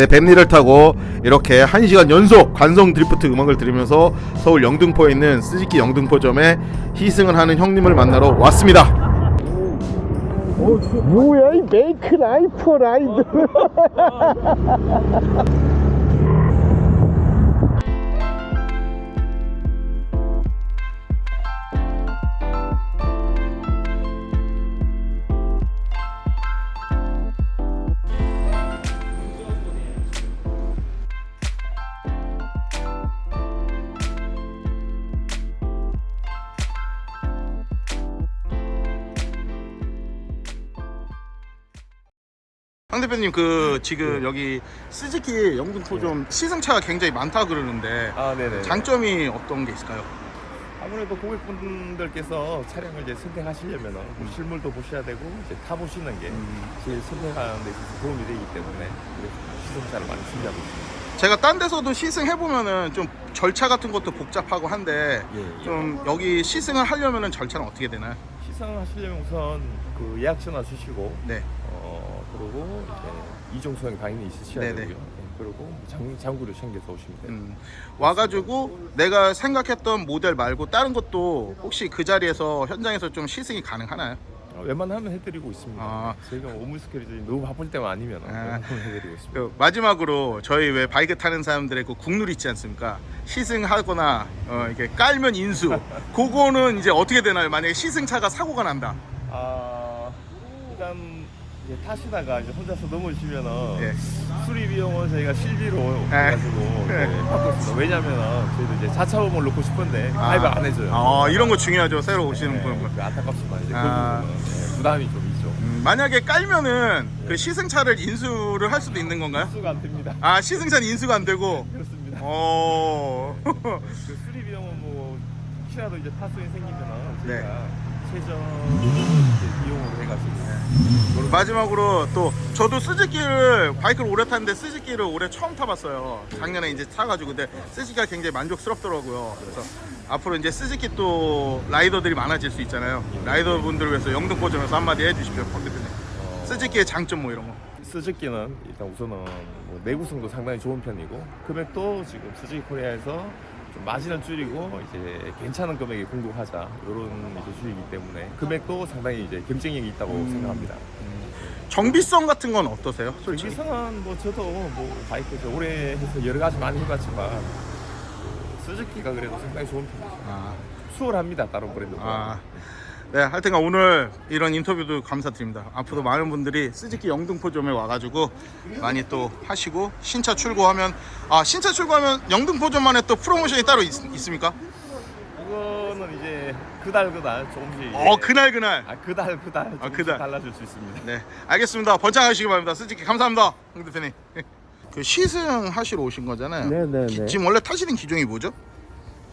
네, 뱀리를 타고 이렇게 1시간 연속 관성 드리프트 음악을 들으면서 서울 영등포에 있는 스즈키 영등포점에 희승을 하는 형님을 만나러 왔습니다. 뭐야 이 메이크 라이프 라이드 황 대표님 그 지금 여기 스즈키 영등포점 시승차가 굉장히 많다 그러는데 아, 네네. 장점이 어떤 게 있을까요? 아무래도 고객분들께서 차량을 이제 선택하시려면 뭐 실물도 보셔야 되고 이제 타보시는 게 제일 선택하는 데 있어서 도움이 되기 때문에 그래서 시승차를 많이 준비하고 있습니다. 제가 딴 데서도 시승해 보면은 좀 절차 같은 것도 복잡하고 한데 예, 예. 좀 여기 시승을 하려면은 절차는 어떻게 되나요? 시승하시려면 우선 그 예약 전화 주시고 네. 어 그리고 이제 이종 소형 당연히 있으셔야 네네. 되고요. 예, 그리고 장, 장구를 챙겨서 오시면 돼요. 음, 와가지고 내가 생각했던 모델 말고 다른 것도 혹시 그 자리에서 현장에서 좀 시승이 가능하나요? 어, 웬만하면 해드리고 있습니다. 아. 저희가 오물 스케줄이 너무 바쁠 때만 아니면 아. 웬만하면 해드리고 있습니다. 그 마지막으로 저희 왜 바이크 타는 사람들의 그 국룰 있지 않습니까? 시승하거나 어, 이렇게 깔면 인수. 그거는 이제 어떻게 되나요? 만약에 시승차가 사고가 난다. 아 이제 타시다가 이제 혼자서 넘어지면은 예. 수리 비용은 저희가 실비로 예. 해가지고 예. 이제 받고 있습니다. 왜냐면은 저희도 이제 자차 보험을 넣고 싶은데 아. 가입을 안 해줘요. 아, 이런 거 중요하죠. 새로 오시는 네, 분. 그 안타깝지만 이제 아. 그 부분은 예, 부담이 좀 있죠. 음, 만약에 깔면은 그 시승차를 인수를 할 수도 있는 건가요? 수가 안 됩니다. 아, 시승차는 인수가 안 되고. 그렇습니다. 어. 그 수리 비용은 뭐 혹시라도 이제 타수이 생기면은 네. 저희가 최저 이제 비용으로 해가지고 마지막으로 또 저도 스즈키를 바이크를 오래 탔는데 스즈키를 올해 처음 타봤어요. 작년에 이제 타가지고 근데 스즈키가 굉장히 만족스럽더라고요. 그래서 앞으로 이제 스즈키 또 라이더들이 많아질 수 있잖아요. 라이더 분들을 위해서 영등포점에서 한마디 해주십시오, 황 대표님. 어, 스즈키의 장점 뭐 이런 거. 스즈키는 일단 우선은 뭐 내구성도 상당히 좋은 편이고 금액도 지금 스즈키 코리아에서 좀 마진을 줄이고 이제 괜찮은 금액에 공급하자 이런 이제 주의이기 때문에 금액도 상당히 이제 경쟁력이 있다고 음. 생각합니다. 정비성 같은 건 어떠세요? 솔직히. 정비성은 뭐 저도 뭐 바이크 이제 오래 해서 여러 가지 많이 해봤지만 그 스즈키가 그래도 상당히 좋은 편이죠. 아, 수월합니다 다른 브랜드보다. 아. 네, 하여튼간 오늘 이런 인터뷰도 감사드립니다. 앞으로 많은 분들이 스즈키 영등포점에 와가지고 많이 또 하시고 신차 출고하면 아 신차 출고하면 영등포점만의 또 프로모션이 따로 있, 있습니까? 그거는 이제 그달 그달 조금씩. 어 이제- 그날 그날. 아 그달 그달 아, 조금씩 그달. 달라질 수 있습니다. 네, 알겠습니다. 번창하시기 바랍니다. 스즈키 감사합니다, 홍 대표님. 그 시승 하시러 오신 거잖아요. 네네네 기- 지금 원래 타시는 기종이 뭐죠?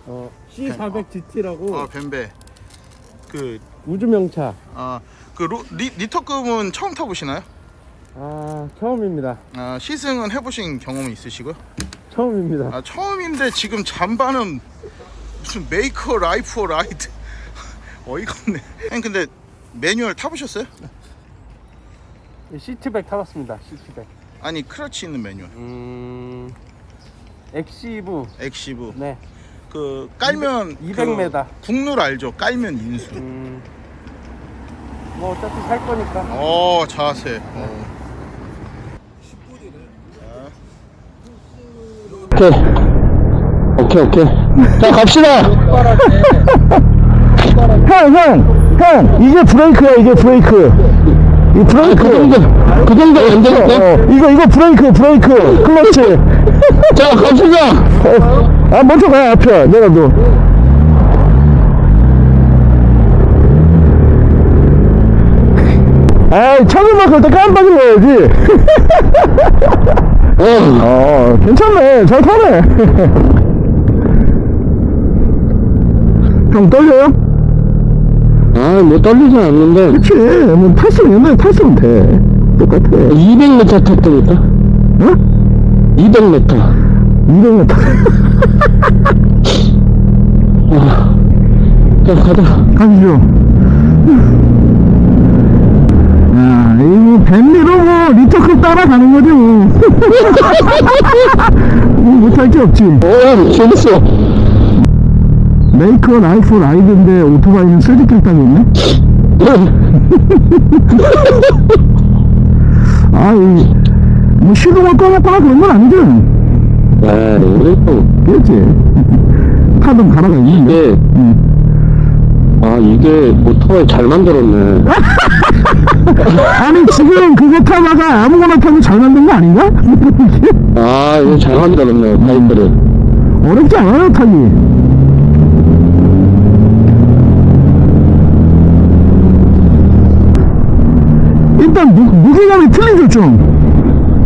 어, C400GT라고 아 벤베. 그 우주명차 아, 그 로, 리, 리터급은 처음 타보시나요? 아 처음입니다 아, 시승은 해보신 경험이 있으시고요? 처음입니다 아, 처음인데 지금 잠바는 무슨 메이커 라이프 라이드 어이가 없네. 아니 근데 매뉴얼 타보셨어요? 시트백 타봤습니다 시트백 아니 크러치 있는 매뉴얼. 음 엑시브 엑시브. 네 그 깔면 200m. 그 국룰 알죠? 깔면 인수. 음, 뭐 어차피 살 거니까. 어 자세. 어. 오케이. 오케이 오케이. 자 갑시다. 형 형 형 이게 브레이크야 이게 브레이크. 이 브레이크. 그 정도 그 정도 안 되겠어 이거 이거 브레이크 브레이크. 클러치. 자 갑시다 아 먼저 가 앞에 내가 너 아이 차들만 그럴 때 깜빡이 넣어야지 어, 괜찮네. 잘 타네. 형 떨려요? 아, 뭐 떨리진 않는데 그치. 뭐 탔으면 옛날에 탔으면 돼. 똑같아. 200m 탔다니까? 어? 200m. 200m. 자, 가자. 가시죠. 야, 이거 벤리로 뭐 리터급 따라가는 거지 뭐. 뭐 못할 게 없지. 오, 재밌어. 메이커 라이프 라이드인데 오토바이는 슬지길 타고 있네? 아, 이, 뭐 시동을 꺼먹거나 그런 건 아니죠? 네, 우리 또, 그렇지. 타던 가라가 있는데. 이게, 응. 아, 이게 오토바이 잘 만들었네. 아니, 지금 그거 타다가 아무거나 타면 잘 만든 거 아닌가? 아, 이거 잘 만들었네, 바이크를. 어렵지 않아요, 타기. 일단 무, 무게감이 틀리죠, 좀.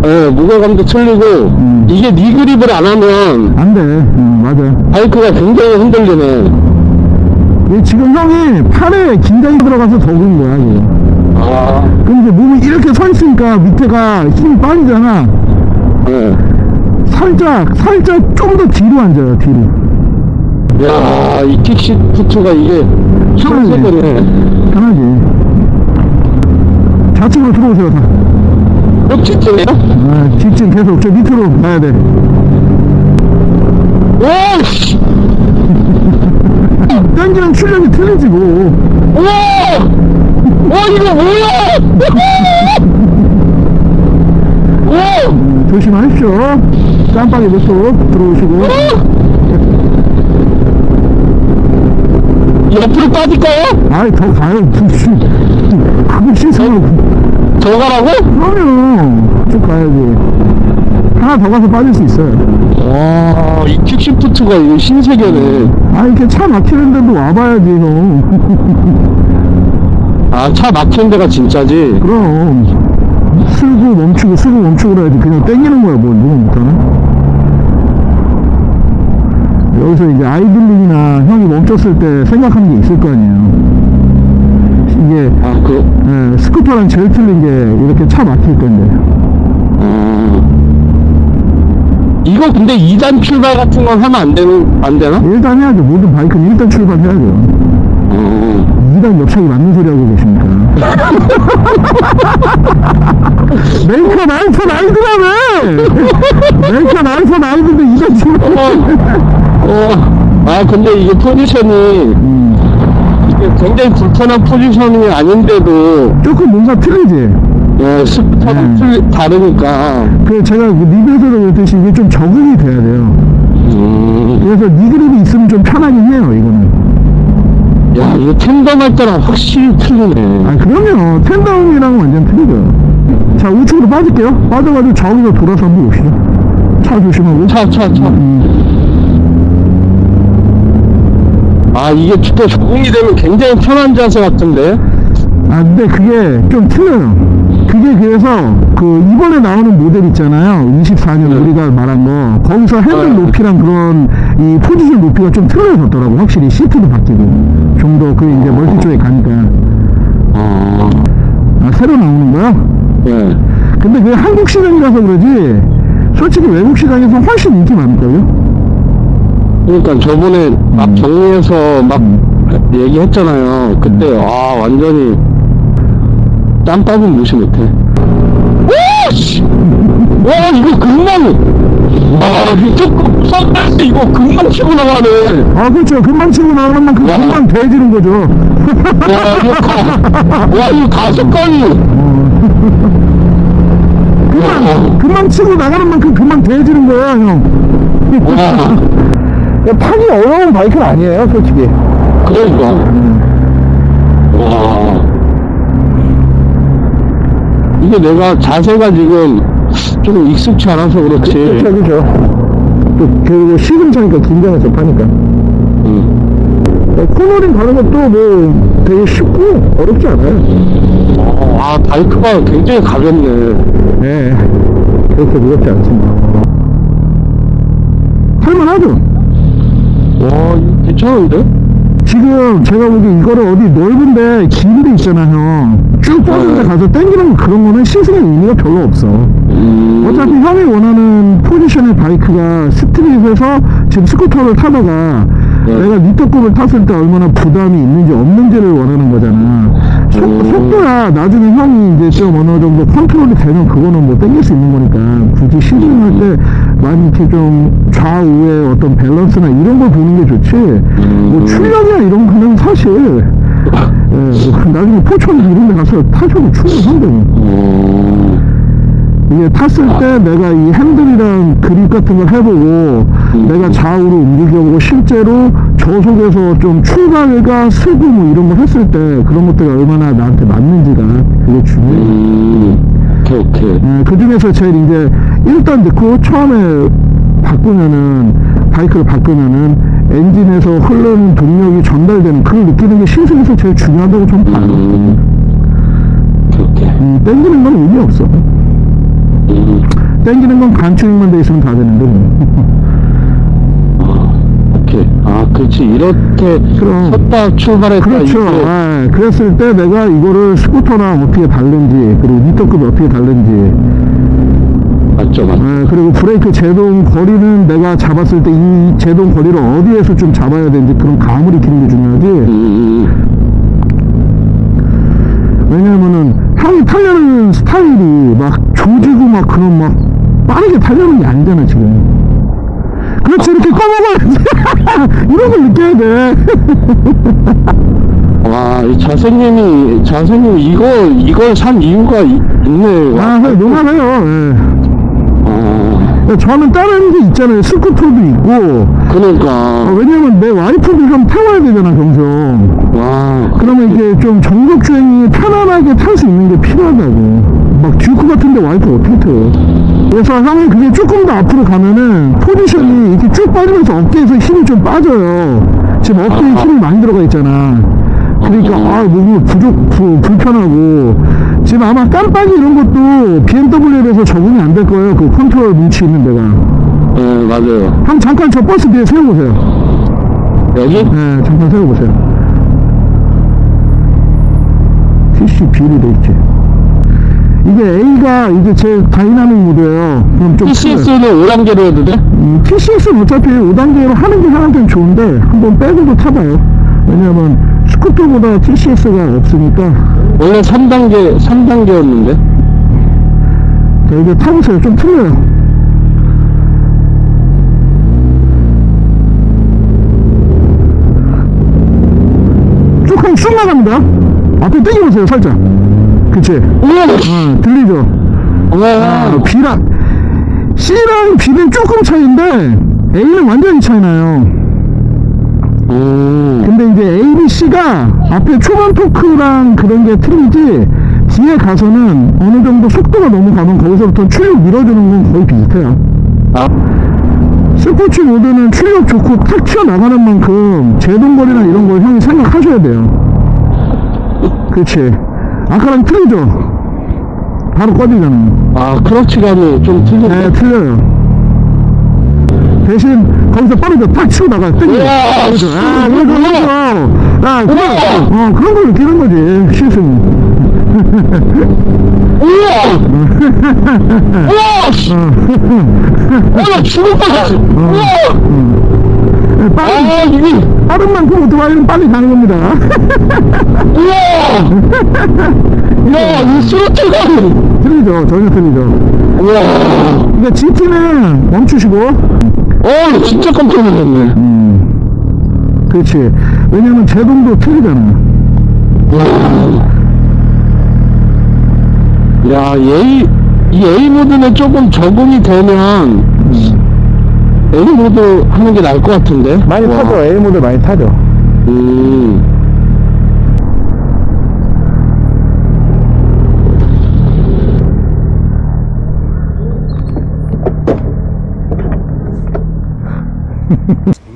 예, 무게감도 틀리고, 음. 이게 니 그립을 안 하면, 안 돼. 응, 맞아. 바이크가 굉장히 흔들리네. 이게 지금 형이 팔에 긴장이 들어가서 더 그런 거야, 이거. 아, 이제 몸이 이렇게 서 있으니까 밑에가 힘이 빠지잖아. 예. 살짝, 살짝 좀 더 뒤로 앉아요, 뒤로. 야, 이 킥시프트가 이게, 현세계네. 편하지. 좌측으로 들어오세요, 다. 몇 직진이야? 아, 직진 계속 저 밑으로 가야 돼. 오, 씨! 당기는 출력이 틀리지 뭐. 우와! 와, 이거 뭐야! 우와! 음, 조심하십시오. 깜빡이 못도 들어오시고. 옆으로 빠질까요? 아이, 더 가요. 그거 씻으라 고. 더 가라고? 그럼요. 쭉 가야지. 하나 더 가서 빠질 수 있어요. 와, 이 킥시프트가 이거 신세계네. 아, 이렇게 차 막히는 데도 와봐야지, 형. 아, 차 막힌 데가 진짜지? 그럼. 쓰고 멈추고 쓰고 멈추고 그래야지. 그냥 땡기는 거야, 뭐, 못하나? 여기서 이제 아이들링이나 형이 멈췄을 때 생각한 게 있을 거 아니에요. 이게 아, 그, 예, 스쿠터랑 제일 틀린 게 이렇게 차 막힐 건데. 어. 이거 근데 2단 출발 같은 건 하면 안 되는, 안 되나? 일단 해야죠. 모든 바이크는 일단 출발해야죠. 어. 2단 옆차기 맞는 소리 하고 계십니까? 메이커 나이프 라이드라며! 메이커 나이프 라이드인데 2단 출발. 어. 아, 근데 이게 포지션이, 음, 굉장히 불편한 포지션이 아닌데도, 조금 뭔가 틀리지? 어, 스쿠터랑 음. 틀- 다르니까. 그 제가 그 리뷰에서도 그랬듯이 이게 좀 적응이 돼야 돼요. 음. 그래서 니그립이 있으면 좀 편하긴 해요, 이거는. 야, 이거 텐덤 할 때랑 확실히 틀리네. 아, 그럼요. 텐다운이랑 완전 틀리죠. 자, 우측으로 빠질게요. 빠져가지고 저기서 돌아서 한번 봅시다. 차 조심하고. 차, 차, 차. 음. 아, 이게 또 적응이 되면 굉장히 편한 자세 같은데? 아, 근데 그게 좀 틀려요. 그게 그래서 그 이번에 나오는 모델 있잖아요. 24년 네. 우리가 말한 거. 거기서 핸들 네. 높이랑 그런 이 포지션 높이가 좀 틀려졌더라고. 확실히 시트도 바뀌고. 좀 더 그 이제 멀티 쪽에 가니까. 아, 아, 새로 나오는 거야? 예. 근데 그게 한국 시장이라서 그러지. 솔직히 외국 시장에서 훨씬 인기 많을걸요? 그러니까 저번에 막 정리해서 막 얘기했잖아요. 그때, 아, 완전히 땀밥은 무시 못해. 와, 씨! 와, 이거 금방, 와, 미쳤고, 이거 금방 치고 나가네. 아, 그렇죠. 금방 치고 나가는 만큼 와. 금방 대지는 거죠. 와, 이거 가, 와, 이거 가속감이. 금방, 금방 치고 나가는 만큼 금방 대지는 거야, 형. 와, 타기 어려운 바이크는 아니에요, 솔직히. 그러니까. 와. 이게 내가 자세가 지금 좀 익숙치 않아서 그렇지. 그렇죠, 그렇죠. 또, 그리고 시금차니까 긴장해서 파니까. 응. 어, 코너링 가는 것도 뭐 되게 쉽고 어렵지 않아요. 어, 아, 바이크가 굉장히 가볍네. 네. 그렇게 무겁지 않습니다. 할만하죠? 와, 이거 괜찮은데? 지금 제가 보기 이거를 어디 넓은데 긴 데 있잖아, 형. 쭉 뻗은 데 가서 당기는 거 그런 거는 시승의 의미가 별로 없어. 음. 어차피 형이 원하는 포지션의 바이크가 스트릿에서 지금 스쿠터를 타다가 내가 리터급을 탔을 때 얼마나 부담이 있는지 없는지를 원하는 거잖아. 속, 음. 속도야 나중에 형이 이제 좀 어느 정도 컨트롤이 되면 그거는 뭐 땡길 수 있는 거니까 굳이 시승할 때 많이 이렇게 좀 좌우의 어떤 밸런스나 이런 걸 보는 게 좋지. 뭐 출력이나 이런 거는 사실 예, 뭐 나중에 포천 이런 데 가서 타셔도 충분한데 뭐. 어, 이게 탔을 때 내가 이 핸들이랑 그립 같은 걸 해보고 내가 좌우로 움직여보고 실제로 저속에서 좀 출발과 쓰고 뭐 이런 거 했을 때 그런 것들이 얼마나 나한테 맞는지가 그게 중요해요. 음, 오케이, 오케이. 그 중에서 제일 이제 일단 넣고 처음에 바꾸면은 바이크를 바꾸면은 엔진에서 흐르는 동력이 전달되는 그걸 느끼는 게 시승에서 제일 중요하다고 좀 봐요. 음, 오케이, 오케이. 음, 땡기는 건 의미 없어. 음, 땡기는 건 간추링만 돼 있으면 다 되는데. 뭐. 아, 오케이. 아, 그렇지. 이렇게 그럼. 섰다 출발했다. 그렇죠. 아, 그랬을 때 내가 이거를 스쿠터랑 어떻게 다른지, 그리고 미터급이 어떻게 다른지, 맞죠, 맞죠. 아, 그리고 브레이크 제동 거리는 내가 잡았을 때 이 제동 거리를 어디에서 좀 잡아야 되는지 그런 감을 익히는 게 중요하지. 음, 왜냐면은 형이 타려는 스타일이 막 조지고 막 그런 막 빠르게 타려는 게 아니잖아, 지금. 그렇지, 이렇게 꺼먹어야지. 이런 걸 느껴야 돼. 와, 이 자세님이, 자세님 이거, 이걸 산 이유가 이- 있네. 아, 농담해요. 예. 아, 저는 다른 게 있잖아요. 스쿠터도 있고. 어, 그러니까. 왜냐면 내 와이프도 좀 태워야 되잖아, 경성. 와, 그러면 이게 좀 전국 주행이 편안하게 탈 수 있는 게 필요하다고. 막 듀크 같은데 와이프 어떻게 태워? 그래서 형이 그게 조금 더 앞으로 가면은 포지션이 이렇게 쭉 빠지면서 어깨에서 힘이 좀 빠져요. 지금 어깨에 힘이 많이 들어가 있잖아. 그러니까 아 너무 부족 부, 불편하고 지금 아마 깜빡이 이런 것도 BMW에 비해서 적응이 안 될 거예요. 그 컨트롤 뭉치 있는 데가. 네, 맞아요. 형 잠깐 저 버스 뒤에 세워보세요. 여기? 네, 잠깐 세워보세요. TC B로 돼 있지. 이게 A가 이게 제일 다이나믹 모드예요. 그럼 좀. TCS는 5단계로 해도 돼? 음, TCS는 어차피 5단계로 하는 게 형한테는 좋은데 한번 빼고도 타봐요. 왜냐면 스쿠터보다 TCS가 없으니까 원래 3단계, 3단계였는데? 자, 이게 타보세요. 좀 틀려요. 쭉 하면 쑥 나갑니다. 앞에 땡겨보세요, 살짝. 그치? 우와! 어, 들리죠? 아, B랑, C랑 B는 조금 차이인데, A는 완전히 차이 나요. 오, 근데 이제 A, B, C가 앞에 초반 토크랑 그런 게 틀리지, 뒤에 가서는 어느 정도 속도가 넘어가면 거기서부터 출력 밀어주는 건 거의 비슷해요. 아, 스포츠 모드는 출력 좋고 탁 튀어나가는 만큼 제동거리나 이런 걸 형이 생각하셔야 돼요. 그렇지. 아까랑 틀리죠? 바로 꺼지잖아요. 아, 크러치감이 좀 틀리네. 네, 틀려요. 대신 거기서 빠르게 탁 치고 나가요. 땡겨. 우와! 그렇죠. 아, 그런 거 하죠. 아, 그런, 어, 그런 걸 느끼는 거지, 시승. 우와! 우와! 어, 나 죽을 뻔했어! 우와! 네, 빠른, 아, 이게, 빠른 만큼 오토바이는 빨리 가는 겁니다. 우와! 야, 이 스로틀감이! 틀리죠. 전혀 틀리죠. 우와! 그러니까 GT는 멈추시고, 어, 진짜 깜짝 놀랐네. 음, 그렇지. 왜냐면 제동도 틀리잖아. 야, A, 이 A 모드는 조금 적응이 되면 A 모드 하는 게 나을 것 같은데? 많이 와. 타죠. A 모드 많이 타죠. 음.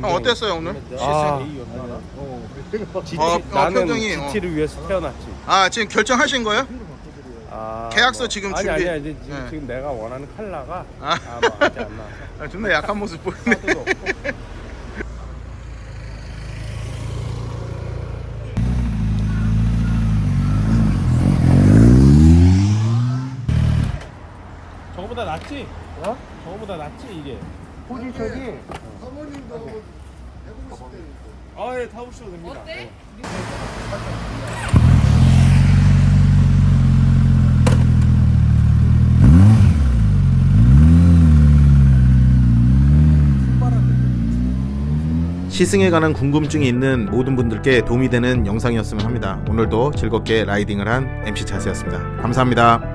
형 어땠어요 오늘? 아, 어, 어, 나는 표정이, 어. GT를 위해서 태어났지. 아 지금 결정하신 거예요? 아, 계약서 지금 아니, 준비- 아니 아니 지금, 네. 지금 내가 원하는 컬러가 아. 아, 뭐안 나와서 아, 존나 약한 모습 보이네. 카드도 없고. 저거보다 낫지? 어? 저거보다 낫지 이게. 포지션이 아예 타보셔도 됩니다. 어때? 시승에 관한 궁금증이 있는 모든 분들께 도움이 되는 영상이었으면 합니다. 오늘도 즐겁게 라이딩을 한 MC 차스였습니다. 감사합니다.